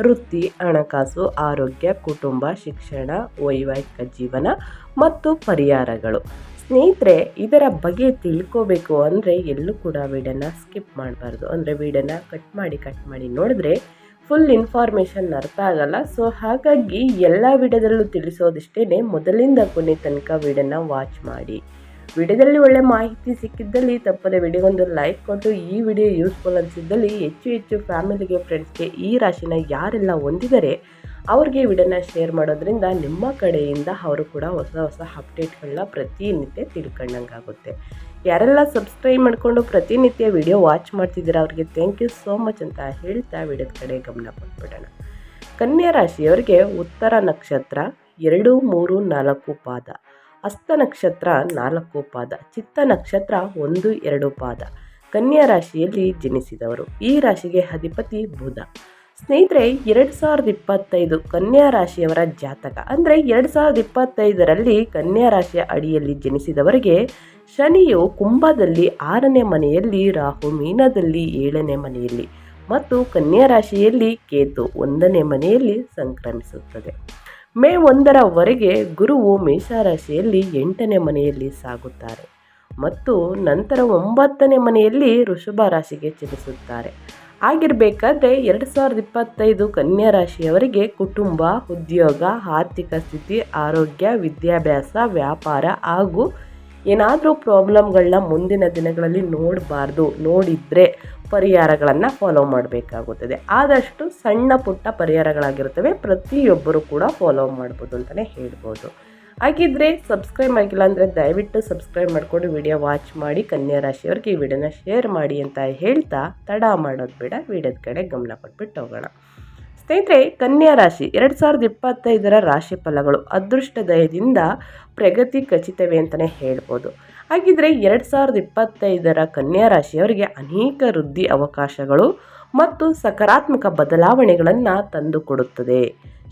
ವೃತ್ತಿ, ಹಣಕಾಸು, ಆರೋಗ್ಯ, ಕುಟುಂಬ, ಶಿಕ್ಷಣ, ವೈವಾಹಿಕ ಜೀವನ ಮತ್ತು ಪರಿಹಾರಗಳು. ಸ್ನೇಹಿತರೆ, ಇದರ ಬಗ್ಗೆ ತಿಳ್ಕೋಬೇಕು ಅಂದರೆ ಎಲ್ಲೂ ಕೂಡ ವಿಡಿಯೋನ ಸ್ಕಿಪ್ ಮಾಡಬಾರ್ದು. ಅಂದರೆ ವಿಡಿಯೋನ ಕಟ್ ಮಾಡಿ ಕಟ್ ಮಾಡಿ ನೋಡಿದ್ರೆ ಫುಲ್ ಇನ್ಫಾರ್ಮೇಷನ್ ಅರ್ಥ ಆಗಲ್ಲ. ಸೊ, ಹಾಗಾಗಿ ಎಲ್ಲ ವಿಡಿಯೋದಲ್ಲೂ ತಿಳಿಸೋದಿಷ್ಟೇ ಮೊದಲಿಂದ ಕೊನೆ ತನಕ ವಿಡಿಯೋನ ವಾಚ್ ಮಾಡಿ. ವಿಡಿಯೋದಲ್ಲಿ ಒಳ್ಳೆ ಮಾಹಿತಿ ಸಿಕ್ಕಿದ್ದಲ್ಲಿ ತಪ್ಪದೆ ವಿಡಿಯೋಗೊಂದು ಲೈಕ್ ಕೊಟ್ಟು ಈ ವಿಡಿಯೋ ಯೂಸ್ಫುಲ್ ಅನಿಸಿದ್ದಲ್ಲಿ ಹೆಚ್ಚು ಹೆಚ್ಚು ಫ್ಯಾಮಿಲಿಗೆ ಫ್ರೆಂಡ್ಸ್ಗೆ ಈ ರಾಶಿನ ಯಾರೆಲ್ಲ ಹೊಂದಿದರೆ ಅವ್ರಿಗೆ ವಿಡಿಯೋನ ಶೇರ್ ಮಾಡೋದ್ರಿಂದ ನಿಮ್ಮ ಕಡೆಯಿಂದ ಅವರು ಕೂಡ ಹೊಸ ಹೊಸ ಅಪ್ಡೇಟ್ಗಳನ್ನ ಪ್ರತಿನಿತ್ಯ ತಿಳ್ಕೊಂಡಂಗಾಗುತ್ತೆ. ಯಾರೆಲ್ಲ ಸಬ್ಸ್ಕ್ರೈಬ್ ಮಾಡಿಕೊಂಡು ಪ್ರತಿನಿತ್ಯ ವಿಡಿಯೋ ವಾಚ್ ಮಾಡ್ತಿದ್ದೀರಾ ಅವ್ರಿಗೆ ಥ್ಯಾಂಕ್ ಯು ಸೋ ಮಚ್ ಅಂತ ಹೇಳ್ತಾ ವಿಡಿಯೋದ ಕಡೆ ಗಮನ ಕೊಟ್ಬಿಡೋಣ. ಕನ್ಯಾ ರಾಶಿಯವರಿಗೆ ಉತ್ತರ ನಕ್ಷತ್ರ ಎರಡು, ಮೂರು, ನಾಲ್ಕು ಪಾದ. ಹಸ್ತ ನಕ್ಷತ್ರ ನಾಲ್ಕು ಪಾದ, ಚಿತ್ತ ನಕ್ಷತ್ರ ಒಂದು, ಎರಡು ಪಾದ. ಕನ್ಯಾ ರಾಶಿಯಲ್ಲಿ ಜನಿಸಿದವರು. ಈ ರಾಶಿಗೆ ಅಧಿಪತಿ ಬುಧ. ಸ್ನೇಹಿತರೆ, ಎರಡು ಸಾವಿರದ ಇಪ್ಪತ್ತೈದು ಕನ್ಯಾ ರಾಶಿಯವರ ಜಾತಕ. ಅಂದರೆ ಎರಡು ಸಾವಿರದ ಇಪ್ಪತ್ತೈದರಲ್ಲಿ ಕನ್ಯಾ ರಾಶಿಯ ಅಡಿಯಲ್ಲಿ ಜನಿಸಿದವರಿಗೆ ಶನಿಯು ಕುಂಭದಲ್ಲಿ ಆರನೇ ಮನೆಯಲ್ಲಿ, ರಾಹು ಮೀನದಲ್ಲಿ ಏಳನೇ ಮನೆಯಲ್ಲಿ. ಮತ್ತು ಕನ್ಯಾ ರಾಶಿಯಲ್ಲಿ ಕೇತು ಒಂದನೇ ಮನೆಯಲ್ಲಿ ಸಂಕ್ರಮಿಸುತ್ತದೆ. ಮೇ ಒಂದರವರೆಗೆ ಗುರುವು ಮೇಷರಾಶಿಯಲ್ಲಿ ಎಂಟನೇ ಮನೆಯಲ್ಲಿ ಸಾಗುತ್ತಾರೆ ಮತ್ತು ನಂತರ ಒಂಬತ್ತನೇ ಮನೆಯಲ್ಲಿ ವೃಷಭ ರಾಶಿಗೆ ಚಲಿಸುತ್ತಾರೆ. ಆಗಿರಬೇಕಾದ್ರೆ ಎರಡು ಸಾವಿರದ ಇಪ್ಪತ್ತೈದು ಕನ್ಯಾ ರಾಶಿಯವರಿಗೆ ಕುಟುಂಬ, ಉದ್ಯೋಗ, ಆರ್ಥಿಕ ಸ್ಥಿತಿ, ಆರೋಗ್ಯ, ವಿದ್ಯಾಭ್ಯಾಸ, ವ್ಯಾಪಾರ ಹಾಗೂ ಏನಾದರೂ ಪ್ರಾಬ್ಲಮ್ಗಳನ್ನ ಮುಂದಿನ ದಿನಗಳಲ್ಲಿ ನೋಡಬಾರ್ದು, ನೋಡಿದರೆ ಪರಿಹಾರಗಳನ್ನು ಫಾಲೋ ಮಾಡಬೇಕಾಗುತ್ತದೆ. ಆದಷ್ಟು ಸಣ್ಣ ಪುಟ್ಟ ಪರಿಹಾರಗಳಾಗಿರ್ತವೆ ಪ್ರತಿಯೊಬ್ಬರು ಕೂಡ ಫಾಲೋ ಮಾಡ್ಬೋದು ಅಂತಲೇ ಹೇಳ್ಬೋದು. ಹಾಗಿದ್ರೆ ಸಬ್ಸ್ಕ್ರೈಬ್ ಆಗಿಲ್ಲ ಅಂದರೆ ದಯವಿಟ್ಟು ಸಬ್ಸ್ಕ್ರೈಬ್ ಮಾಡಿಕೊಂಡು ವಿಡಿಯೋ ವಾಚ್ ಮಾಡಿ, ಕನ್ಯಾ ರಾಶಿಯವ್ರಿಗೆ ಈ ವಿಡಿಯೋನ ಶೇರ್ ಮಾಡಿ ಅಂತ ಹೇಳ್ತಾ ತಡ ಮಾಡೋದು ಬೇಡ, ವಿಡಿಯೋದ ಕಡೆ ಗಮನ ಕೊಟ್ಬಿಟ್ಟು ಹೋಗೋಣ. ಸ್ನೇಹಿತರೆ, ಕನ್ಯಾ ರಾಶಿ ಎರಡು ಸಾವಿರದ ಇಪ್ಪತ್ತೈದರ ರಾಶಿ ಫಲಗಳು ಅದೃಷ್ಟ ದಯದಿಂದ ಪ್ರಗತಿ ಖಚಿತವೇ ಅಂತಲೇ ಹೇಳ್ಬೋದು. ಹಾಗಿದ್ರೆ ಎರಡು ಸಾವಿರದ ಇಪ್ಪತ್ತೈದರ ಕನ್ಯಾ ರಾಶಿಯವರಿಗೆ ಅನೇಕ ವೃದ್ಧಿ ಅವಕಾಶಗಳು ಮತ್ತು ಸಕಾರಾತ್ಮಕ ಬದಲಾವಣೆಗಳನ್ನು ತಂದುಕೊಡುತ್ತದೆ.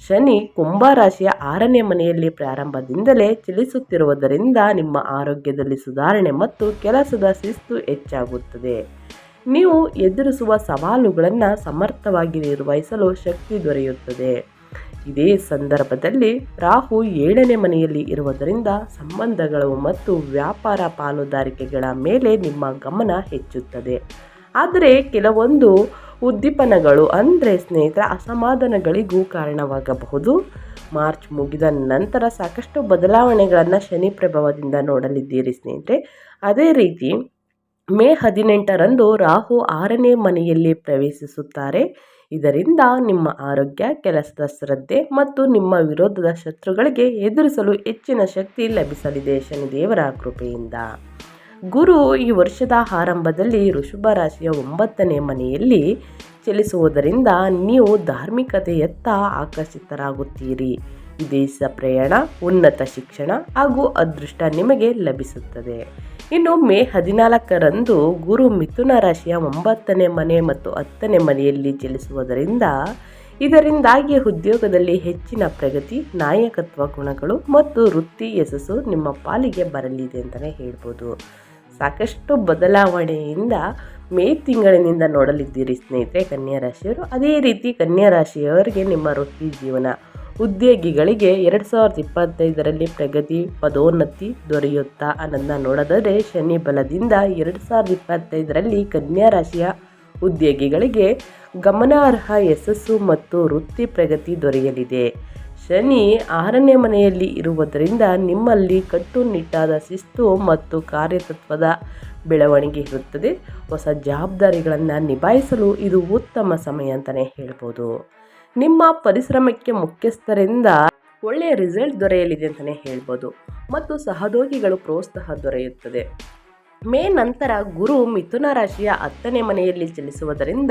ಶನಿ ಕುಂಭ ರಾಶಿಯ ಆರನೇ ಮನೆಯಲ್ಲಿ ಪ್ರಾರಂಭದಿಂದಲೇ ಚಲಿಸುತ್ತಿರುವುದರಿಂದ ನಿಮ್ಮ ಆರೋಗ್ಯದಲ್ಲಿ ಸುಧಾರಣೆ ಮತ್ತು ಕೆಲಸದ ಶಿಸ್ತು ಹೆಚ್ಚಾಗುತ್ತದೆ. ನೀವು ಎದುರಿಸುವ ಸವಾಲುಗಳನ್ನು ಸಮರ್ಥವಾಗಿ ನಿರ್ವಹಿಸಲು ಶಕ್ತಿ ದೊರೆಯುತ್ತದೆ. ಇದೇ ಸಂದರ್ಭದಲ್ಲಿ ರಾಹು ಏಳನೇ ಮನೆಯಲ್ಲಿ ಇರುವುದರಿಂದ ಸಂಬಂಧಗಳು ಮತ್ತು ವ್ಯಾಪಾರ ಪಾಲುದಾರಿಕೆಗಳ ಮೇಲೆ ನಿಮ್ಮ ಗಮನ ಹೆಚ್ಚುತ್ತದೆ. ಆದರೆ ಕೆಲವೊಂದು ಉದ್ದೀಪನಗಳು ಅಂದರೆ ಸ್ನೇಹಿತರ ಅಸಮಾಧಾನಗಳಿಗೂ ಕಾರಣವಾಗಬಹುದು. ಮಾರ್ಚ್ ಮುಗಿದ ನಂತರ ಸಾಕಷ್ಟು ಬದಲಾವಣೆಗಳನ್ನು ಶನಿ ಪ್ರಭಾವದಿಂದ ನೋಡಲಿದ್ದೀರಿ ಸ್ನೇಹಿತರೆ. ಅದೇ ರೀತಿ ಮೇ ಹದಿನೆಂಟರಂದು ರಾಹು ಆರನೇ ಮನೆಯಲ್ಲಿ ಪ್ರವೇಶಿಸುತ್ತಾರೆ. ಇದರಿಂದ ನಿಮ್ಮ ಆರೋಗ್ಯ, ಕೆಲಸದ ಶ್ರದ್ಧೆ ಮತ್ತು ನಿಮ್ಮ ವಿರೋಧದ ಶತ್ರುಗಳಿಗೆ ಎದುರಿಸಲು ಹೆಚ್ಚಿನ ಶಕ್ತಿ ಲಭಿಸಲಿದೆ ಶನಿದೇವರ ಕೃಪೆಯಿಂದ. ಗುರು ಈ ವರ್ಷದ ಆರಂಭದಲ್ಲಿ ವೃಷಭ ರಾಶಿಯ ಒಂಬತ್ತನೇ ಮನೆಯಲ್ಲಿ ಚಲಿಸುವುದರಿಂದ ನೀವು ಧಾರ್ಮಿಕತೆಯತ್ತ ಆಕರ್ಷಿತರಾಗುತ್ತೀರಿ. ವಿದೇಶ ಪ್ರಯಾಣ, ಉನ್ನತ ಶಿಕ್ಷಣ ಹಾಗೂ ಅದೃಷ್ಟ ನಿಮಗೆ ಲಭಿಸುತ್ತದೆ. ಇನ್ನು ಮೇ ಹದಿನಾಲ್ಕರಂದು ಗುರು ಮಿಥುನ ರಾಶಿಯ ಒಂಬತ್ತನೇ ಮನೆ ಮತ್ತು ಹತ್ತನೇ ಮನೆಯಲ್ಲಿ ಚಲಿಸುವುದರಿಂದ ಇದರಿಂದಾಗಿ ಉದ್ಯೋಗದಲ್ಲಿ ಹೆಚ್ಚಿನ ಪ್ರಗತಿ, ನಾಯಕತ್ವ ಗುಣಗಳು ಮತ್ತು ವೃತ್ತಿ ಯಶಸ್ಸು ನಿಮ್ಮ ಪಾಲಿಗೆ ಬರಲಿದೆ ಅಂತಲೇ ಹೇಳ್ಬೋದು. ಸಾಕಷ್ಟು ಬದಲಾವಣೆಯಿಂದ ಮೇ ತಿಂಗಳಿನಿಂದ ನೋಡಲಿದ್ದೀರಿ ಸ್ನೇಹಿತರೆ, ಕನ್ಯಾ ರಾಶಿಯವರು. ಅದೇ ರೀತಿ ಕನ್ಯಾ ರಾಶಿಯವರಿಗೆ ನಿಮ್ಮ ವೃತ್ತಿ ಜೀವನ ಉದ್ಯೋಗಿಗಳಿಗೆ ಎರಡು ಸಾವಿರದ ಇಪ್ಪತ್ತೈದರಲ್ಲಿ ಪ್ರಗತಿ ಪದೋನ್ನತಿ ದೊರೆಯುತ್ತಾ ಅನ್ನೋದನ್ನ ನೋಡೋದಾದರೆ ಶನಿ ಬಲದಿಂದ ಎರಡು ಸಾವಿರದ ಇಪ್ಪತ್ತೈದರಲ್ಲಿ ಕನ್ಯಾ ರಾಶಿಯ ಉದ್ಯೋಗಿಗಳಿಗೆ ಗಮನಾರ್ಹ ಯಶಸ್ಸು ಮತ್ತು ವೃತ್ತಿ ಪ್ರಗತಿ ದೊರೆಯಲಿದೆ. ಶನಿ ಆರನೇ ಮನೆಯಲ್ಲಿ ಇರುವುದರಿಂದ ನಿಮ್ಮಲ್ಲಿ ಕಟ್ಟುನಿಟ್ಟಾದ ಶಿಸ್ತು ಮತ್ತು ಕಾರ್ಯತತ್ವದ ಬೆಳವಣಿಗೆ ಇರುತ್ತದೆ. ಹೊಸ ಜವಾಬ್ದಾರಿಗಳನ್ನು ನಿಭಾಯಿಸಲು ಇದು ಉತ್ತಮ ಸಮಯ ಅಂತಲೇ ಹೇಳ್ಬೋದು. ನಿಮ್ಮ ಪರಿಶ್ರಮಕ್ಕೆ ಮುಖ್ಯಸ್ಥರಿಂದ ಒಳ್ಳೆಯ ರಿಸಲ್ಟ್ ದೊರೆಯಲಿದೆ ಅಂತಲೇ ಹೇಳ್ಬೋದು. ಮತ್ತು ಸಹೋದ್ಯೋಗಿಗಳು ಪ್ರೋತ್ಸಾಹ ದೊರೆಯುತ್ತದೆ. ಮೇ ನಂತರ ಗುರು ಮಿಥುನ ರಾಶಿಯ ಹತ್ತನೇ ಮನೆಯಲ್ಲಿ ಚಲಿಸುವುದರಿಂದ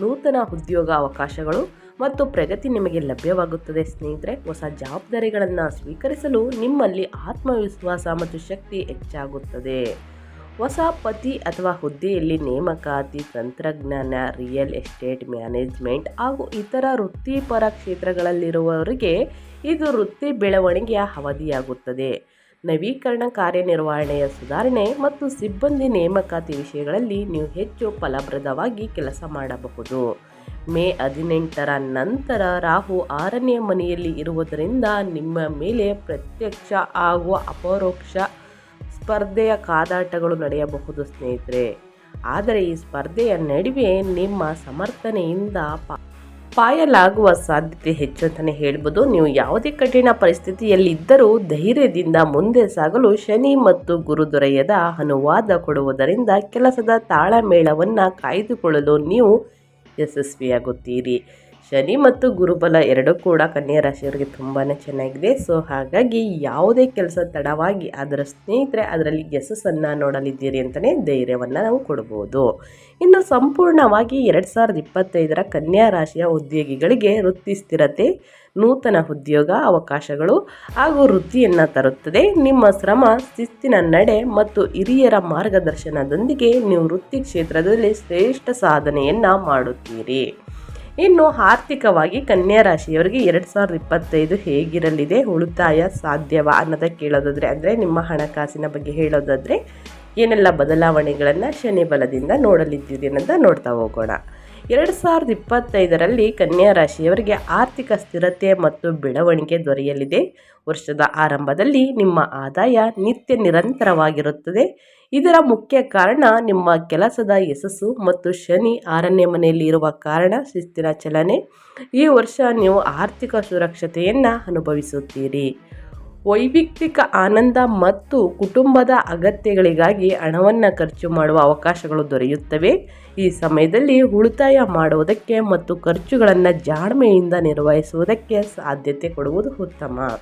ನೂತನ ಉದ್ಯೋಗ ಅವಕಾಶಗಳು ಮತ್ತು ಪ್ರಗತಿ ನಿಮಗೆ ಲಭ್ಯವಾಗುತ್ತದೆ. ಸ್ನೇಹಿತರೆ, ಹೊಸ ಜವಾಬ್ದಾರಿಗಳನ್ನು ಸ್ವೀಕರಿಸಲು ನಿಮ್ಮಲ್ಲಿ ಆತ್ಮವಿಶ್ವಾಸ ಮತ್ತು ಶಕ್ತಿ ಹೆಚ್ಚಾಗುತ್ತದೆ. ಹೊಸ ಪತಿ ಅಥವಾ ಹುದ್ದೆಯಲ್ಲಿ ನೇಮಕಾತಿ, ತಂತ್ರಜ್ಞಾನ ರಿಯಲ್ ಎಸ್ಟೇಟ್ ಮ್ಯಾನೇಜ್ಮೆಂಟ್ ಹಾಗೂ ಇತರ ವೃತ್ತಿಪರ ಕ್ಷೇತ್ರಗಳಲ್ಲಿರುವವರಿಗೆ ಇದು ವೃತ್ತಿ ಬೆಳವಣಿಗೆಯ ಅವಧಿಯಾಗುತ್ತದೆ. ನವೀಕರಣ ಕಾರ್ಯನಿರ್ವಹಣೆಯ ಸುಧಾರಣೆ ಮತ್ತು ಸಿಬ್ಬಂದಿ ನೇಮಕಾತಿ ವಿಷಯಗಳಲ್ಲಿ ನೀವು ಹೆಚ್ಚು ಫಲಪ್ರದವಾಗಿ ಕೆಲಸ ಮಾಡಬಹುದು. ಮೇ ಹದಿನೆಂಟರ ನಂತರ ರಾಹು ಆರನೇ ಮನೆಯಲ್ಲಿ ಇರುವುದರಿಂದ ನಿಮ್ಮ ಮೇಲೆ ಪ್ರತ್ಯಕ್ಷ ಹಾಗೂ ಅಪರೋಕ್ಷ ಸ್ಪರ್ಧೆಯ ಕಾದಾಟಗಳು ನಡೆಯಬಹುದು, ಸ್ನೇಹಿತರೆ. ಆದರೆ ಈ ಸ್ಪರ್ಧೆಯ ನಡುವೆ ನಿಮ್ಮ ಸಮರ್ಥನೆಯಿಂದ ಪಾಯಲಾಗುವ ಸಾಧ್ಯತೆ ಹೆಚ್ಚು ಅಂತಲೇ ಹೇಳ್ಬೋದು. ನೀವು ಯಾವುದೇ ಕಠಿಣ ಪರಿಸ್ಥಿತಿಯಲ್ಲಿದ್ದರೂ ಧೈರ್ಯದಿಂದ ಮುಂದೆ ಸಾಗಲು ಶನಿ ಮತ್ತು ಗುರು ದೊರೆಯದ ಅನುವಾದ ಕೊಡುವುದರಿಂದ ಕೆಲಸದ ತಾಳಮೇಳವನ್ನು ಕಾಯ್ದುಕೊಳ್ಳಲು ನೀವು ಯಶಸ್ವಿಯಾಗುತ್ತೀರಿ. ಶನಿ ಮತ್ತು ಗುರುಬಲ ಎರಡೂ ಕೂಡ ಕನ್ಯಾ ರಾಶಿಯವರಿಗೆ ತುಂಬಾ ಚೆನ್ನಾಗಿದೆ. ಸೊ ಹಾಗಾಗಿ ಯಾವುದೇ ಕೆಲಸ ತಡವಾಗಿ ಅದರ ಸ್ನೇಹಿತರೆ, ಅದರಲ್ಲಿ ಯಶಸ್ಸನ್ನು ನೋಡಲಿದ್ದೀರಿ ಅಂತಲೇ ಧೈರ್ಯವನ್ನು ನಾವು ಕೊಡ್ಬೋದು. ಇನ್ನು ಸಂಪೂರ್ಣವಾಗಿ ಎರಡು ಸಾವಿರದ ಇಪ್ಪತ್ತೈದರ ಕನ್ಯಾ ರಾಶಿಯ ಉದ್ಯೋಗಿಗಳಿಗೆ ವೃತ್ತಿ ಸ್ಥಿರತೆ, ನೂತನ ಉದ್ಯೋಗ ಅವಕಾಶಗಳು ಹಾಗೂ ವೃತ್ತಿಯನ್ನು ತರುತ್ತದೆ. ನಿಮ್ಮ ಶ್ರಮ, ಶಿಸ್ತಿನ ನಡೆ ಮತ್ತು ಹಿರಿಯರ ಮಾರ್ಗದರ್ಶನದೊಂದಿಗೆ ನೀವು ವೃತ್ತಿ ಕ್ಷೇತ್ರದಲ್ಲಿ ಶ್ರೇಷ್ಠ ಸಾಧನೆಯನ್ನು ಮಾಡುತ್ತೀರಿ. ಇನ್ನು ಆರ್ಥಿಕವಾಗಿ ಕನ್ಯಾ ರಾಶಿಯವರಿಗೆ ಎರಡು ಸಾವಿರದ ಇಪ್ಪತ್ತೈದು ಹೇಗಿರಲಿದೆ, ಉಳಿತಾಯ ಸಾಧ್ಯವಾ ಅನ್ನೋದಕ್ಕೆ ಕೇಳೋದಾದರೆ, ಅಂದರೆ ನಿಮ್ಮ ಹಣಕಾಸಿನ ಬಗ್ಗೆ ಹೇಳೋದಾದರೆ, ಏನೆಲ್ಲ ಬದಲಾವಣೆಗಳನ್ನು ಶನಿ ಬಲದಿಂದ ನೋಡಲಿದ್ದೀರಿ ಅನ್ನೋದ ನೋಡ್ತಾ ಹೋಗೋಣ. ಎರಡು ಸಾವಿರದ ಇಪ್ಪತ್ತೈದರಲ್ಲಿ ಕನ್ಯಾ ರಾಶಿಯವರಿಗೆ ಆರ್ಥಿಕ ಸ್ಥಿರತೆ ಮತ್ತು ಬೆಳವಣಿಗೆ ದೊರೆಯಲಿದೆ. ವರ್ಷದ ಆರಂಭದಲ್ಲಿ ನಿಮ್ಮ ಆದಾಯ ನಿತ್ಯ ನಿರಂತರವಾಗಿರುತ್ತದೆ. ಇದರ ಮುಖ್ಯ ಕಾರಣ ನಿಮ್ಮ ಕೆಲಸದ ಯಶಸ್ಸು ಮತ್ತು ಶನಿ ಆರನೇ ಮನೆಯಲ್ಲಿ ಇರುವ ಕಾರಣ ಶಿಸ್ತಿನ ಚಲನೆ. ಈ ವರ್ಷ ನೀವು ಆರ್ಥಿಕ ಸುರಕ್ಷತೆಯನ್ನು ಅನುಭವಿಸುತ್ತೀರಿ. ವೈಯಕ್ತಿಕ ಆನಂದ ಮತ್ತು ಕುಟುಂಬದ ಅಗತ್ಯಗಳಿಗಾಗಿ ಹಣವನ್ನು ಖರ್ಚು ಮಾಡುವ ಅವಕಾಶಗಳು ದೊರೆಯುತ್ತವೆ. ಈ ಸಮಯದಲ್ಲಿ ಉಳಿತಾಯ ಮಾಡುವುದಕ್ಕೆ ಮತ್ತು ಖರ್ಚುಗಳನ್ನು ಜಾಣ್ಮೆಯಿಂದ ನಿರ್ವಹಿಸುವುದಕ್ಕೆ ಸಾಧ್ಯತೆ ಕೊಡುವುದು ಉತ್ತಮ.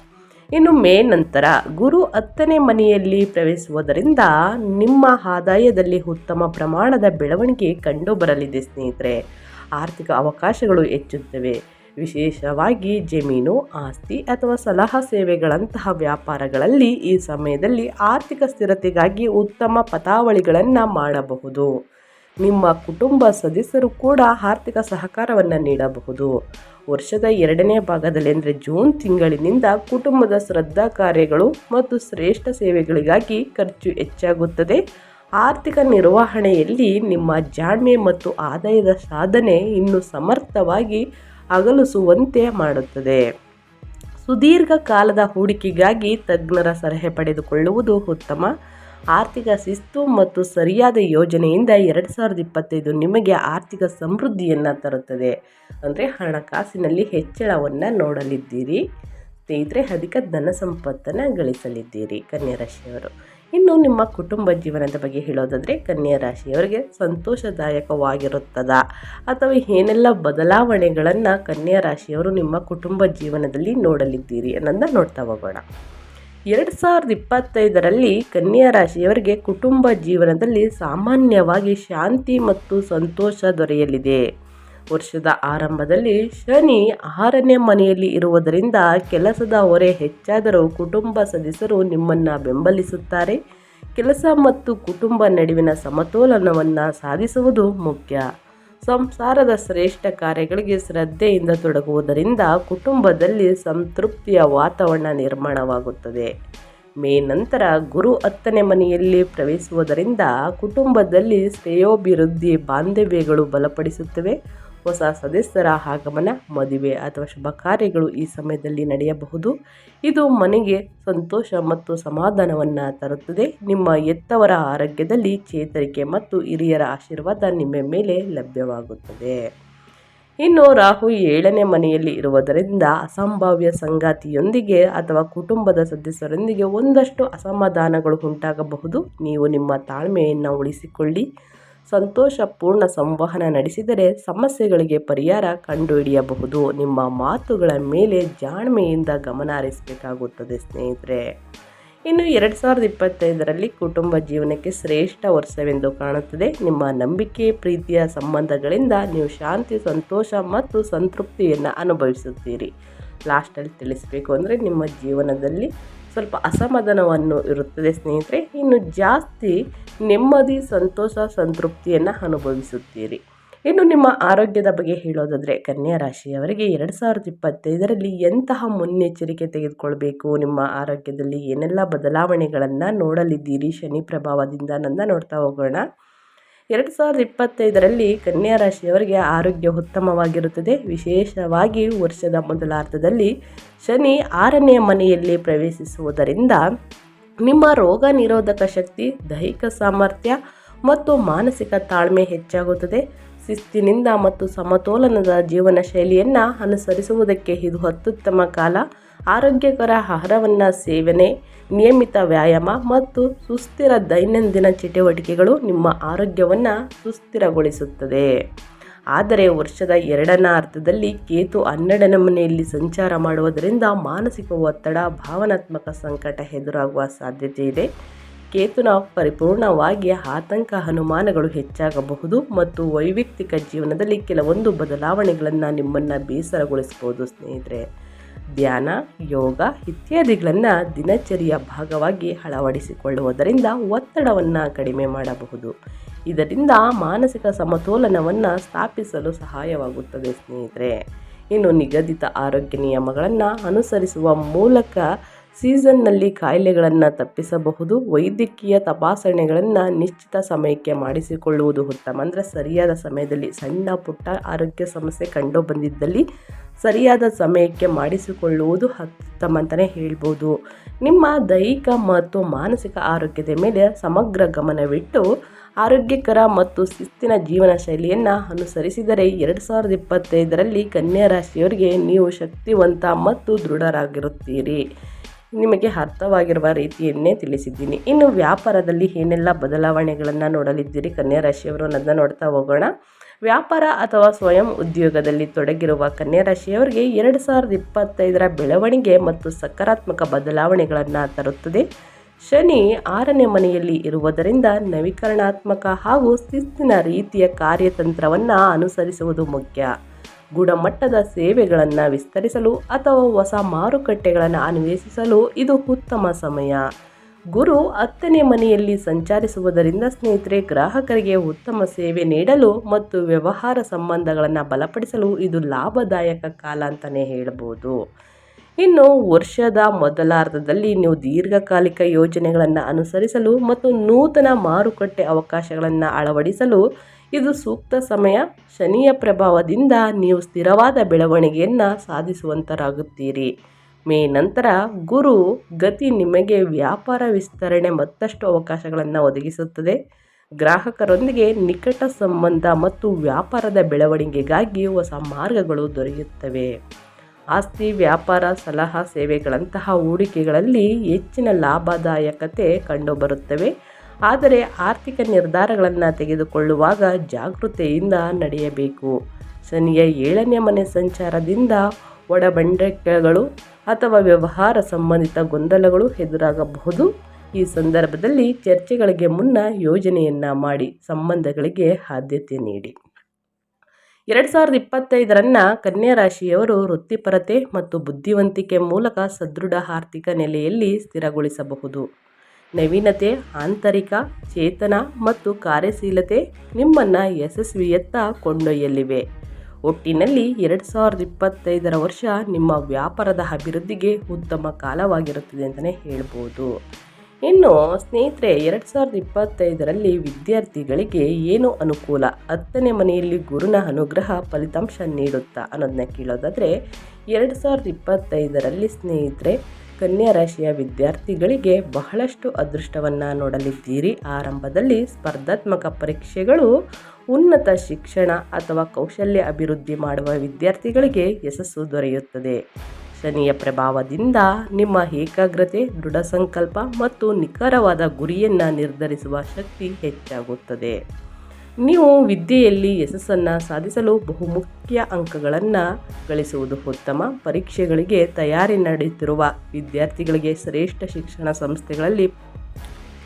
ಇನ್ನು ಮೇ ನಂತರ ಗುರು ಹತ್ತನೇ ಮನೆಯಲ್ಲಿ ಪ್ರವೇಶಿಸುವುದರಿಂದ ನಿಮ್ಮ ಆದಾಯದಲ್ಲಿ ಉತ್ತಮ ಪ್ರಮಾಣದ ಬೆಳವಣಿಗೆ ಕಂಡುಬರಲಿದೆ ಸ್ನೇಹಿತರೆ. ಆರ್ಥಿಕ ಅವಕಾಶಗಳು ಹೆಚ್ಚುತ್ತವೆ. ವಿಶೇಷವಾಗಿ ಜಮೀನು, ಆಸ್ತಿ ಅಥವಾ ಸಲಹಾ ಸೇವೆಗಳಂತಹ ವ್ಯಾಪಾರಗಳಲ್ಲಿ ಈ ಸಮಯದಲ್ಲಿ ಆರ್ಥಿಕ ಸ್ಥಿರತೆಗಾಗಿ ಉತ್ತಮ ಪತಾವಳಿಗಳನ್ನು ಮಾಡಬಹುದು. ನಿಮ್ಮ ಕುಟುಂಬ ಸದಸ್ಯರು ಕೂಡ ಆರ್ಥಿಕ ಸಹಕಾರವನ್ನು ನೀಡಬಹುದು. ವರ್ಷದ ಎರಡನೇ ಭಾಗದಲ್ಲಿ ಅಂದರೆ ಜೂನ್ ತಿಂಗಳಿನಿಂದ ಕುಟುಂಬದ ಶ್ರದ್ಧಾ ಕಾರ್ಯಗಳು ಮತ್ತು ಶ್ರೇಷ್ಠ ಸೇವೆಗಳಿಗಾಗಿ ಖರ್ಚು ಹೆಚ್ಚಾಗುತ್ತದೆ. ಆರ್ಥಿಕ ನಿರ್ವಹಣೆಯಲ್ಲಿ ನಿಮ್ಮ ಜಾಣ್ಮೆ ಮತ್ತು ಆದಾಯದ ಸಾಧನೆ ಇನ್ನೂ ಸಮರ್ಥವಾಗಿ ಅಗಲಿಸುವಂತೆ ಮಾಡುತ್ತದೆ. ಸುದೀರ್ಘ ಕಾಲದ ಹೂಡಿಕೆಗಾಗಿ ತಜ್ಞರ ಸಲಹೆ ಪಡೆದುಕೊಳ್ಳುವುದು ಉತ್ತಮ. ಆರ್ಥಿಕ ಶಿಸ್ತು ಮತ್ತು ಸರಿಯಾದ ಯೋಜನೆಯಿಂದ ಎರಡು ಸಾವಿರದ ಇಪ್ಪತ್ತೈದು ನಿಮಗೆ ಆರ್ಥಿಕ ಸಮೃದ್ಧಿಯನ್ನು ತರುತ್ತದೆ. ಅಂದರೆ ಹಣಕಾಸಿನಲ್ಲಿ ಹೆಚ್ಚಳವನ್ನು ನೋಡಲಿದ್ದೀರಿ. ಸ್ನೇಹಿತರೆ, ಅಧಿಕ ಧನ ಸಂಪತ್ತನ್ನು ಗಳಿಸಲಿದ್ದೀರಿ ಕನ್ಯಾ ರಾಶಿಯವರು. ಇನ್ನು ನಿಮ್ಮ ಕುಟುಂಬ ಜೀವನದ ಬಗ್ಗೆ ಹೇಳೋದಾದರೆ ಕನ್ಯಾ ರಾಶಿಯವರಿಗೆ ಸಂತೋಷದಾಯಕವಾಗಿರುತ್ತದಾ. ಅಥವಾ ಏನೆಲ್ಲ ಬದಲಾವಣೆಗಳನ್ನು ಕನ್ಯಾ ರಾಶಿಯವರು ನಿಮ್ಮ ಕುಟುಂಬ ಜೀವನದಲ್ಲಿ ನೋಡಲಿದ್ದೀರಿ ಅನ್ನೋದನ್ನ ನೋಡ್ತಾ ಹೋಗೋಣ. ಎರಡು ಸಾವಿರದ ಇಪ್ಪತ್ತೈದರಲ್ಲಿ ಕನ್ಯಾ ರಾಶಿಯವರಿಗೆ ಕುಟುಂಬ ಜೀವನದಲ್ಲಿ ಸಾಮಾನ್ಯವಾಗಿ ಶಾಂತಿ ಮತ್ತು ಸಂತೋಷ ದೊರೆಯಲಿದೆ. ವರ್ಷದ ಆರಂಭದಲ್ಲಿ ಶನಿ ಆರನೇ ಮನೆಯಲ್ಲಿ ಇರುವುದರಿಂದ ಕೆಲಸದ ಹೊರೆ ಹೆಚ್ಚಾದರೂ ಕುಟುಂಬ ಸದಸ್ಯರು ನಿಮ್ಮನ್ನು ಬೆಂಬಲಿಸುತ್ತಾರೆ. ಕೆಲಸ ಮತ್ತು ಕುಟುಂಬ ನಡುವಿನ ಸಮತೋಲನವನ್ನು ಸಾಧಿಸುವುದು ಮುಖ್ಯ. ಸಂಸಾರದ ಶ್ರೇಷ್ಠ ಕಾರ್ಯಗಳಿಗೆ ಶ್ರದ್ಧೆಯಿಂದ ತೊಡಗುವುದರಿಂದ ಕುಟುಂಬದಲ್ಲಿ ಸಂತೃಪ್ತಿಯ ವಾತಾವರಣ ನಿರ್ಮಾಣವಾಗುತ್ತದೆ. ಮೇ ನಂತರ ಗುರು ಹತ್ತನೇ ಮನೆಯಲ್ಲಿ ಪ್ರವೇಶಿಸುವುದರಿಂದ ಕುಟುಂಬದಲ್ಲಿ ಶ್ರೇಯೋಭಿವೃದ್ಧಿ ಬಾಂಧವ್ಯಗಳು ಬಲಪಡಿಸುತ್ತವೆ. ಹೊಸ ಸದಸ್ಯರ ಆಗಮನ, ಮದುವೆ ಅಥವಾ ಶುಭ ಕಾರ್ಯಗಳು ಈ ಸಮಯದಲ್ಲಿ ನಡೆಯಬಹುದು. ಇದು ಮನೆಗೆ ಸಂತೋಷ ಮತ್ತು ಸಮಾಧಾನವನ್ನು ತರುತ್ತದೆ. ನಿಮ್ಮ ಎತ್ತವರ ಆರೋಗ್ಯದಲ್ಲಿ ಚೇತರಿಕೆ ಮತ್ತು ಹಿರಿಯರ ಆಶೀರ್ವಾದ ನಿಮ್ಮ ಮೇಲೆ ಲಭ್ಯವಾಗುತ್ತದೆ. ಇನ್ನು ರಾಹು ಏಳನೇ ಮನೆಯಲ್ಲಿ ಇರುವುದರಿಂದ ಅಸಂಭಾವ್ಯ ಸಂಗಾತಿಯೊಂದಿಗೆ ಅಥವಾ ಕುಟುಂಬದ ಸದಸ್ಯರೊಂದಿಗೆ ಒಂದಷ್ಟು ಅಸಮಾಧಾನಗಳು ಉಂಟಾಗಬಹುದು. ನೀವು ನಿಮ್ಮ ತಾಳ್ಮೆಯನ್ನು ಉಳಿಸಿಕೊಳ್ಳಿ. ಸಂತೋಷಪೂರ್ಣ ಸಂವಹನ ನಡೆಸಿದರೆ ಸಮಸ್ಯೆಗಳಿಗೆ ಪರಿಹಾರ ಕಂಡುಹಿಡಿಯಬಹುದು. ನಿಮ್ಮ ಮಾತುಗಳ ಮೇಲೆ ಜಾಣ್ಮೆಯಿಂದ ಗಮನ ಹರಿಸಬೇಕಾಗುತ್ತದೆ ಸ್ನೇಹಿತರೆ. ಇನ್ನು ಎರಡು ಸಾವಿರದ ಇಪ್ಪತ್ತೈದರಲ್ಲಿ ಕುಟುಂಬ ಜೀವನಕ್ಕೆ ಶ್ರೇಷ್ಠ ವರ್ಷವೆಂದು ಕಾಣುತ್ತದೆ. ನಿಮ್ಮ ನಂಬಿಕೆ, ಪ್ರೀತಿಯ ಸಂಬಂಧಗಳಿಂದ ನೀವು ಶಾಂತಿ, ಸಂತೋಷ ಮತ್ತು ಸಂತೃಪ್ತಿಯನ್ನು ಅನುಭವಿಸುತ್ತೀರಿ. ಲಾಸ್ಟಲ್ಲಿ ತಿಳಿಸಬೇಕು ಅಂದರೆ ನಿಮ್ಮ ಜೀವನದಲ್ಲಿ ಸ್ವಲ್ಪ ಅಸಮಾಧಾನವನ್ನು ಇರುತ್ತದೆ ಸ್ನೇಹಿತರೆ. ಇನ್ನು ಜಾಸ್ತಿ ನೆಮ್ಮದಿ, ಸಂತೋಷ, ಸಂತೃಪ್ತಿಯನ್ನು ಅನುಭವಿಸುತ್ತೀರಿ. ಇನ್ನು ನಿಮ್ಮ ಆರೋಗ್ಯದ ಬಗ್ಗೆ ಹೇಳೋದಾದರೆ ಕನ್ಯಾ ರಾಶಿಯವರಿಗೆ ಎರಡು ಸಾವಿರದ ಇಪ್ಪತ್ತೈದರಲ್ಲಿ ಎಂತಹ ಮುನ್ನೆಚ್ಚರಿಕೆ ತೆಗೆದುಕೊಳ್ಬೇಕು? ನಿಮ್ಮ ಆರೋಗ್ಯದಲ್ಲಿ ಏನೆಲ್ಲ ಬದಲಾವಣೆಗಳನ್ನು ನೋಡಲಿದ್ದೀರಿ? ಶನಿ ಪ್ರಭಾವದಿಂದ ನನ್ನ ನೋಡ್ತಾ ಹೋಗೋಣ. ಎರಡು ಸಾವಿರದ ಇಪ್ಪತ್ತೈದರಲ್ಲಿ ಕನ್ಯಾ ರಾಶಿಯವರಿಗೆ ಆರೋಗ್ಯ ಉತ್ತಮವಾಗಿರುತ್ತದೆ. ವಿಶೇಷವಾಗಿ ವರ್ಷದ ಮೊದಲಾರ್ಧದಲ್ಲಿ ಶನಿ ಆರನೆಯ ಮನೆಯಲ್ಲಿ ಪ್ರವೇಶಿಸುವುದರಿಂದ ನಿಮ್ಮ ರೋಗ ನಿರೋಧಕ ಶಕ್ತಿ, ದೈಹಿಕ ಸಾಮರ್ಥ್ಯ ಮತ್ತು ಮಾನಸಿಕ ತಾಳ್ಮೆ ಹೆಚ್ಚಾಗುತ್ತದೆ. ಶಿಸ್ತಿನಿಂದ ಮತ್ತು ಸಮತೋಲನದ ಜೀವನ ಶೈಲಿಯನ್ನು ಅನುಸರಿಸುವುದಕ್ಕೆ ಇದು ಅತ್ಯುತ್ತಮ ಕಾಲ. ಆರೋಗ್ಯಕರ ಆಹಾರವನ್ನು ಸೇವನೆ, ನಿಯಮಿತ ವ್ಯಾಯಾಮ ಮತ್ತು ಸುಸ್ಥಿರ ದೈನಂದಿನ ಚಟುವಟಿಕೆಗಳು ನಿಮ್ಮ ಆರೋಗ್ಯವನ್ನು ಸುಸ್ಥಿರಗೊಳಿಸುತ್ತದೆ. ಆದರೆ ವರ್ಷದ ಎರಡನೇ ಅರ್ಧದಲ್ಲಿ ಕೇತು ಹನ್ನೆರಡನೇ ಮನೆಯಲ್ಲಿ ಸಂಚಾರ ಮಾಡುವುದರಿಂದ ಮಾನಸಿಕ ಒತ್ತಡ, ಭಾವನಾತ್ಮಕ ಸಂಕಟ ಎದುರಾಗುವ ಸಾಧ್ಯತೆ ಇದೆ. ಕೇತುನ ಪರಿಪೂರ್ಣವಾಗಿ ಆತಂಕ, ಅನುಮಾನಗಳು ಹೆಚ್ಚಾಗಬಹುದು ಮತ್ತು ವೈಯಕ್ತಿಕ ಜೀವನದಲ್ಲಿ ಕೆಲವೊಂದು ಬದಲಾವಣೆಗಳನ್ನು ನಿಮ್ಮನ್ನು ಬೇಸರಗೊಳಿಸಬಹುದು ಸ್ನೇಹಿತರೆ. ಧ್ಯಾನ, ಯೋಗ ಇತ್ಯಾದಿಗಳನ್ನು ದಿನಚರಿಯ ಭಾಗವಾಗಿ ಅಳವಡಿಸಿಕೊಳ್ಳುವುದರಿಂದ ಒತ್ತಡವನ್ನು ಕಡಿಮೆ ಮಾಡಬಹುದು. ಇದರಿಂದ ಮಾನಸಿಕ ಸಮತೋಲನವನ್ನು ಸ್ಥಾಪಿಸಲು ಸಹಾಯವಾಗುತ್ತದೆ ಸ್ನೇಹಿತರೆ. ಇನ್ನು ನಿಗದಿತ ಆರೋಗ್ಯ ನಿಯಮಗಳನ್ನು ಅನುಸರಿಸುವ ಮೂಲಕ ಸೀಸನ್ನಲ್ಲಿ ಕಾಯಿಲೆಗಳನ್ನು ತಪ್ಪಿಸಬಹುದು. ವೈದ್ಯಕೀಯ ತಪಾಸಣೆಗಳನ್ನು ನಿಶ್ಚಿತ ಸಮಯಕ್ಕೆ ಮಾಡಿಸಿಕೊಳ್ಳುವುದು ಉತ್ತಮ. ಅಂದರೆ ಸರಿಯಾದ ಸಮಯದಲ್ಲಿ, ಸಣ್ಣ ಪುಟ್ಟ ಆರೋಗ್ಯ ಸಮಸ್ಯೆ ಕಂಡು ಬಂದಿದ್ದಲ್ಲಿ ಸರಿಯಾದ ಸಮಯಕ್ಕೆ ಮಾಡಿಸಿಕೊಳ್ಳುವುದು ಉತ್ತಮ ಅಂತಲೇ ಹೇಳ್ಬೋದು. ನಿಮ್ಮ ದೈಹಿಕ ಮತ್ತು ಮಾನಸಿಕ ಆರೋಗ್ಯದ ಮೇಲೆ ಸಮಗ್ರ ಗಮನವಿಟ್ಟು ಆರೋಗ್ಯಕರ ಮತ್ತು ಶಿಸ್ತಿನ ಜೀವನ ಶೈಲಿಯನ್ನು ಅನುಸರಿಸಿದರೆ ಎರಡು ಸಾವಿರದ ಇಪ್ಪತ್ತೈದರಲ್ಲಿ ಕನ್ಯಾ ರಾಶಿಯವರಿಗೆ ನೀವು ಶಕ್ತಿವಂತ ಮತ್ತು ದೃಢರಾಗಿರುತ್ತೀರಿ. ನಿಮಗೆ ಅರ್ಥವಾಗಿರುವ ರೀತಿಯನ್ನೇ ತಿಳಿಸಿದ್ದೀನಿ. ಇನ್ನು ವ್ಯಾಪಾರದಲ್ಲಿ ಏನೆಲ್ಲ ಬದಲಾವಣೆಗಳನ್ನು ನೋಡಲಿದ್ದೀರಿ? ಕನ್ಯಾ ರಾಶಿಯವರು ಅನ್ನೋದನ್ನ ನೋಡ್ತಾ ಹೋಗೋಣ. ವ್ಯಾಪಾರ ಅಥವಾ ಸ್ವಯಂ ಉದ್ಯೋಗದಲ್ಲಿ ತೊಡಗಿರುವ ಕನ್ಯಾ ರಾಶಿಯವರಿಗೆ ಎರಡು ಸಾವಿರದ ಇಪ್ಪತ್ತೈದರ ಬೆಳವಣಿಗೆ ಮತ್ತು ಸಕಾರಾತ್ಮಕ ಬದಲಾವಣೆಗಳನ್ನು ತರುತ್ತದೆ. ಶನಿ ಆರನೇ ಮನೆಯಲ್ಲಿ ಇರುವುದರಿಂದ ನವೀಕರಣಾತ್ಮಕ ಹಾಗೂ ಶಿಸ್ತಿನ ರೀತಿಯ ಕಾರ್ಯತಂತ್ರವನ್ನು ಅನುಸರಿಸುವುದು ಮುಖ್ಯ. ಗುಣಮಟ್ಟದ ಸೇವೆಗಳನ್ನು ವಿಸ್ತರಿಸಲು ಅಥವಾ ಹೊಸ ಮಾರುಕಟ್ಟೆಗಳನ್ನು ಅನ್ವೇಷಿಸಲು ಇದು ಉತ್ತಮ ಸಮಯ. ಗುರು ಹತ್ತನೇ ಮನೆಯಲ್ಲಿ ಸಂಚರಿಸುವುದರಿಂದ ಸ್ನೇಹಿತರೆ, ಗ್ರಾಹಕರಿಗೆ ಉತ್ತಮ ಸೇವೆ ನೀಡಲು ಮತ್ತು ವ್ಯವಹಾರ ಸಂಬಂಧಗಳನ್ನು ಬಲಪಡಿಸಲು ಇದು ಲಾಭದಾಯಕ ಕಾಲ ಅಂತಲೇ ಹೇಳ್ಬೋದು. ಇನ್ನು ವರ್ಷದ ಮೊದಲಾರ್ಧದಲ್ಲಿ ನೀವು ದೀರ್ಘಕಾಲಿಕ ಯೋಜನೆಗಳನ್ನು ಅನುಸರಿಸಲು ಮತ್ತು ನೂತನ ಮಾರುಕಟ್ಟೆ ಅವಕಾಶಗಳನ್ನು ಅಳವಡಿಸಲು ಇದು ಸೂಕ್ತ ಸಮಯ. ಶನಿಯ ಪ್ರಭಾವದಿಂದ ನೀವು ಸ್ಥಿರವಾದ ಬೆಳವಣಿಗೆಯನ್ನು ಸಾಧಿಸುವಂತರಾಗುತ್ತೀರಿ. ಮೇ ನಂತರ ಗುರು ಗತಿ ನಿಮಗೆ ವ್ಯಾಪಾರ ವಿಸ್ತರಣೆ ಮತ್ತಷ್ಟು ಅವಕಾಶಗಳನ್ನು ಒದಗಿಸುತ್ತದೆ. ಗ್ರಾಹಕರೊಂದಿಗೆ ನಿಕಟ ಸಂಬಂಧ ಮತ್ತು ವ್ಯಾಪಾರದ ಬೆಳವಣಿಗೆಗಾಗಿ ಹೊಸ ಮಾರ್ಗಗಳು ದೊರೆಯುತ್ತವೆ. ಆಸ್ತಿ, ವ್ಯಾಪಾರ, ಸಲಹಾ ಸೇವೆಗಳಂತಹ ಹೂಡಿಕೆಗಳಲ್ಲಿ ಹೆಚ್ಚಿನ ಲಾಭದಾಯಕತೆ ಕಂಡುಬರುತ್ತವೆ. ಆದರೆ ಆರ್ಥಿಕ ನಿರ್ಧಾರಗಳನ್ನು ತೆಗೆದುಕೊಳ್ಳುವಾಗ ಜಾಗೃತೆಯಿಂದ ನಡೆಯಬೇಕು. ಶನಿಯ ಏಳನೇ ಮನೆ ಸಂಚಾರದಿಂದ ಒಡಬಂಡಕೆಗಳು ಅಥವಾ ವ್ಯವಹಾರ ಸಂಬಂಧಿತ ಗೊಂದಲಗಳು ಎದುರಾಗಬಹುದು. ಈ ಸಂದರ್ಭದಲ್ಲಿ ಚರ್ಚೆಗಳಿಗೆ ಮುನ್ನ ಯೋಜನೆಯನ್ನು ಮಾಡಿ ಸಂಬಂಧಗಳಿಗೆ ಆದ್ಯತೆ ನೀಡಿ. ಎರಡು ಸಾವಿರದ ಇಪ್ಪತ್ತೈದರನ್ನು ಕನ್ಯಾ ರಾಶಿಯವರು ವೃತ್ತಿಪರತೆ ಮತ್ತು ಬುದ್ಧಿವಂತಿಕೆ ಮೂಲಕ ಸದೃಢ ಆರ್ಥಿಕ ನೆಲೆಯಲ್ಲಿ ಸ್ಥಿರಗೊಳಿಸಬಹುದು. ನವೀನತೆ, ಆಂತರಿಕ, ಚೇತನ ಮತ್ತು ಕಾರ್ಯಶೀಲತೆ ನಿಮ್ಮನ್ನು ಯಶಸ್ವಿಯತ್ತ ಕೊಂಡೊಯ್ಯಲಿವೆ. ಒಟ್ಟಿನಲ್ಲಿ ಎರಡು ಸಾವಿರದ ಇಪ್ಪತ್ತೈದರ ವರ್ಷ ನಿಮ್ಮ ವ್ಯಾಪಾರದ ಅಭಿವೃದ್ಧಿಗೆ ಉತ್ತಮ ಕಾಲವಾಗಿರುತ್ತದೆ ಅಂತಲೇ ಹೇಳ್ಬೋದು. ಇನ್ನು ಸ್ನೇಹಿತರೆ, ಎರಡು ಸಾವಿರದ ಇಪ್ಪತ್ತೈದರಲ್ಲಿ ವಿದ್ಯಾರ್ಥಿಗಳಿಗೆ ಏನು ಅನುಕೂಲ? ಹತ್ತನೇ ಮನೆಯಲ್ಲಿ ಗುರುನ ಅನುಗ್ರಹ ಫಲಿತಾಂಶ ನೀಡುತ್ತಾ ಅನ್ನೋದನ್ನ ಕೇಳೋದಾದರೆ, ಎರಡು ಸಾವಿರದ ಇಪ್ಪತ್ತೈದರಲ್ಲಿ ಸ್ನೇಹಿತರೆ ಕನ್ಯಾ ರಾಶಿಯ ವಿದ್ಯಾರ್ಥಿಗಳಿಗೆ ಬಹಳಷ್ಟು ಅದೃಷ್ಟವನ್ನು ನೋಡಲಿದ್ದೀರಿ. ಆರಂಭದಲ್ಲಿ ಸ್ಪರ್ಧಾತ್ಮಕ ಪರೀಕ್ಷೆಗಳು, ಉನ್ನತ ಶಿಕ್ಷಣ ಅಥವಾ ಕೌಶಲ್ಯ ಅಭಿವೃದ್ಧಿ ಮಾಡುವ ವಿದ್ಯಾರ್ಥಿಗಳಿಗೆ ಯಶಸ್ಸು ದೊರೆಯುತ್ತದೆ. ಶನಿಯ ಪ್ರಭಾವದಿಂದ ನಿಮ್ಮ ಏಕಾಗ್ರತೆ ದೃಢ ಸಂಕಲ್ಪ ಮತ್ತು ನಿಖರವಾದ ಗುರಿಯನ್ನು ನಿರ್ಧರಿಸುವ ಶಕ್ತಿ ಹೆಚ್ಚಾಗುತ್ತದೆ. ನೀವು ವಿದ್ಯೆಯಲ್ಲಿ ಯಶಸ್ಸನ್ನು ಸಾಧಿಸಲು ಬಹುಮುಖ್ಯ ಅಂಕಗಳನ್ನು ಗಳಿಸುವುದು ಉತ್ತಮ. ಪರೀಕ್ಷೆಗಳಿಗೆ ತಯಾರಿ ನಡೆಯುತ್ತಿರುವ ವಿದ್ಯಾರ್ಥಿಗಳಿಗೆ ಶ್ರೇಷ್ಠ ಶಿಕ್ಷಣ ಸಂಸ್ಥೆಗಳಲ್ಲಿ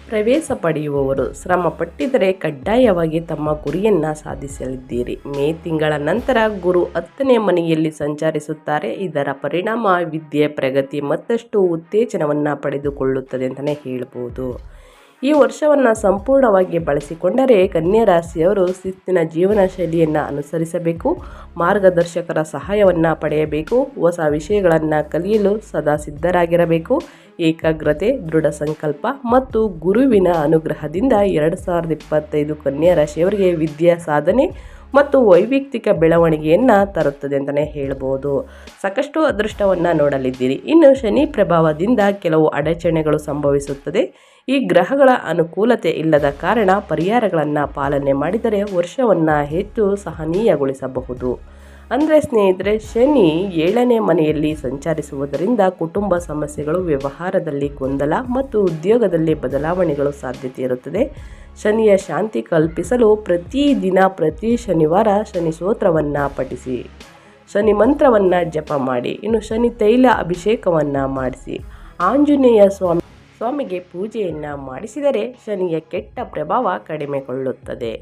ಪ್ರವೇಶ ಪಡೆಯುವವರು ಶ್ರಮ ಪಟ್ಟಿದರೆ ಕಡ್ಡಾಯವಾಗಿ ತಮ್ಮ ಗುರಿಯನ್ನು ಸಾಧಿಸಲಿದ್ದೀರಿ. ಮೇ ತಿಂಗಳ ನಂತರ ಗುರು ಹತ್ತನೇ ಮನೆಯಲ್ಲಿ ಸಂಚರಿಸುತ್ತಾರೆ. ಇದರ ಪರಿಣಾಮ ವಿದ್ಯೆ, ಪ್ರಗತಿ ಮತ್ತಷ್ಟು ಉತ್ತೇಜನವನ್ನು ಪಡೆದುಕೊಳ್ಳುತ್ತದೆ ಅಂತಲೇ ಹೇಳ್ಬೋದು. ಈ ವರ್ಷವನ್ನು ಸಂಪೂರ್ಣವಾಗಿ ಬಳಸಿಕೊಂಡರೆ ಕನ್ಯಾ ರಾಶಿಯವರು ಶಿಸ್ತಿನ ಜೀವನ ಶೈಲಿಯನ್ನು ಅನುಸರಿಸಬೇಕು, ಮಾರ್ಗದರ್ಶಕರ ಸಹಾಯವನ್ನು ಪಡೆಯಬೇಕು, ಹೊಸ ವಿಷಯಗಳನ್ನು ಕಲಿಯಲು ಸದಾ ಸಿದ್ಧರಾಗಿರಬೇಕು. ಏಕಾಗ್ರತೆ, ದೃಢ ಸಂಕಲ್ಪ ಮತ್ತು ಗುರುವಿನ ಅನುಗ್ರಹದಿಂದ ಎರಡು ಸಾವಿರದ ಇಪ್ಪತ್ತೈದು ಕನ್ಯಾ ರಾಶಿಯವರಿಗೆ ವಿದ್ಯಾ ಸಾಧನೆ ಮತ್ತು ವೈಯಕ್ತಿಕ ಬೆಳವಣಿಗೆಯನ್ನು ತರುತ್ತದೆ ಅಂತಲೇ ಹೇಳ್ಬೋದು. ಸಾಕಷ್ಟು ಅದೃಷ್ಟವನ್ನು ನೋಡಲಿದ್ದೀರಿ. ಇನ್ನು ಶನಿ ಪ್ರಭಾವದಿಂದ ಕೆಲವು ಅಡಚಣೆಗಳು ಸಂಭವಿಸುತ್ತದೆ. ಈ ಗ್ರಹಗಳ ಅನುಕೂಲತೆ ಇಲ್ಲದ ಕಾರಣ ಪರಿಹಾರಗಳನ್ನು ಪಾಲನೆ ಮಾಡಿದರೆ ವರ್ಷವನ್ನು ಹೆಚ್ಚು ಸಹನೀಯಗೊಳಿಸಬಹುದು. ಅಂದರೆ ಸ್ನೇಹಿತರೆ, ಶನಿ ಏಳನೇ ಮನೆಯಲ್ಲಿ ಸಂಚರಿಸುವುದರಿಂದ ಕುಟುಂಬ ಸಮಸ್ಯೆಗಳು, ವ್ಯವಹಾರದಲ್ಲಿ ಗೊಂದಲ ಮತ್ತು ಉದ್ಯೋಗದಲ್ಲಿ ಬದಲಾವಣೆಗಳು ಸಾಧ್ಯತೆ ಇರುತ್ತದೆ. ಶನಿಯ ಶಾಂತಿ ಕಲ್ಪಿಸಲು ಪ್ರತಿದಿನ ಪ್ರತಿ ಶನಿವಾರ ಶನಿ ಸ್ತೋತ್ರವನ್ನು ಪಠಿಸಿ, ಶನಿ ಮಂತ್ರವನ್ನು ಜಪ ಮಾಡಿ, ಇನ್ನು ಶನಿ ತೈಲ ಅಭಿಷೇಕವನ್ನು ಮಾಡಿಸಿ, ಆಂಜನೇಯ ಸ್ವಾಮಿ, ಸ್ವಾಮಿಗೆ ಪೂಜೆಯನ್ನು ಮಾಡಿಸಿದರೆ ಶನಿಯ ಕೆಟ್ಟ ಪ್ರಭಾವ ಕಡಿಮೆಗೊಳ್ಳುತ್ತದೆ.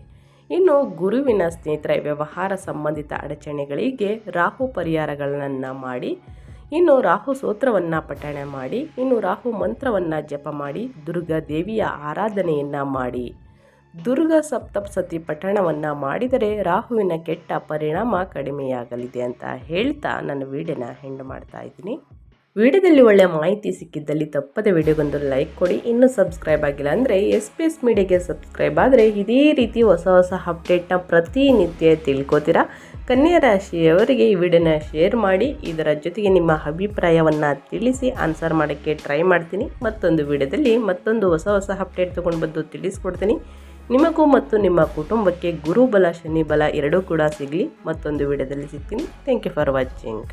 ಇನ್ನು ಗುರುವಿನ ಸ್ನೇಹಿತರ, ವ್ಯವಹಾರ ಸಂಬಂಧಿತ ಅಡಚಣೆಗಳಿಗೆ ರಾಹು ಪರಿಹಾರಗಳನ್ನು ಮಾಡಿ, ಇನ್ನು ರಾಹು ಸೂತ್ರವನ್ನು ಪಠಣೆ ಮಾಡಿ, ಇನ್ನು ರಾಹು ಮಂತ್ರವನ್ನು ಜಪ ಮಾಡಿ, ದುರ್ಗಾ ದೇವಿಯ ಆರಾಧನೆಯನ್ನು ಮಾಡಿ. ದುರ್ಗಾ ಸಪ್ತಪ್ಸತಿ ಪಠಣವನ್ನು ಮಾಡಿದರೆ ರಾಹುವಿನ ಕೆಟ್ಟ ಪರಿಣಾಮ ಕಡಿಮೆಯಾಗಲಿದೆ ಅಂತ ಹೇಳ್ತಾ ನನ್ನ ವೀಡಿಯೋನ ಹೆಂಡು ಮಾಡ್ತಾ ಇದ್ದೀನಿ. ವಿಡಿಯೋದಲ್ಲಿ ಒಳ್ಳೆಯ ಮಾಹಿತಿ ಸಿಕ್ಕಿದ್ದಲ್ಲಿ ತಪ್ಪದೆ ವಿಡಿಯೋಗೊಂದು ಲೈಕ್ ಕೊಡಿ. ಇನ್ನೂ ಸಬ್ಸ್ಕ್ರೈಬ್ ಆಗಿಲ್ಲ ಅಂದರೆ ಎಸ್ ಪಿ ಎಸ್ ಮೀಡಿಯಾಗೆ ಸಬ್ಸ್ಕ್ರೈಬ್ ಆದರೆ ಇದೇ ರೀತಿ ಹೊಸ ಹೊಸ ಅಪ್ಡೇಟ್ನ ಪ್ರತಿನಿತ್ಯ ತಿಳ್ಕೊತೀರಾ? ಕನ್ಯಾ ರಾಶಿಯವರಿಗೆ ಈ ವಿಡಿಯೋನ ಶೇರ್ ಮಾಡಿ. ಇದರ ಜೊತೆಗೆ ನಿಮ್ಮ ಅಭಿಪ್ರಾಯವನ್ನು ತಿಳಿಸಿ, ಆನ್ಸರ್ ಮಾಡೋಕ್ಕೆ ಟ್ರೈ ಮಾಡ್ತೀನಿ. ಮತ್ತೊಂದು ವಿಡಿಯೋದಲ್ಲಿ ಮತ್ತೊಂದು ಹೊಸ ಹೊಸ ಅಪ್ಡೇಟ್ ತೊಗೊಂಡು ಬಂದು ತಿಳಿಸ್ಕೊಡ್ತೀನಿ. ನಿಮಗೂ ಮತ್ತು ನಿಮ್ಮ ಕುಟುಂಬಕ್ಕೆ ಗುರುಬಲ ಶನಿ ಬಲ ಎರಡೂ ಕೂಡ ಸಿಗಲಿ. ಮತ್ತೊಂದು ವಿಡಿಯೋದಲ್ಲಿ ಸಿಗ್ತೀನಿ. Thank you for watching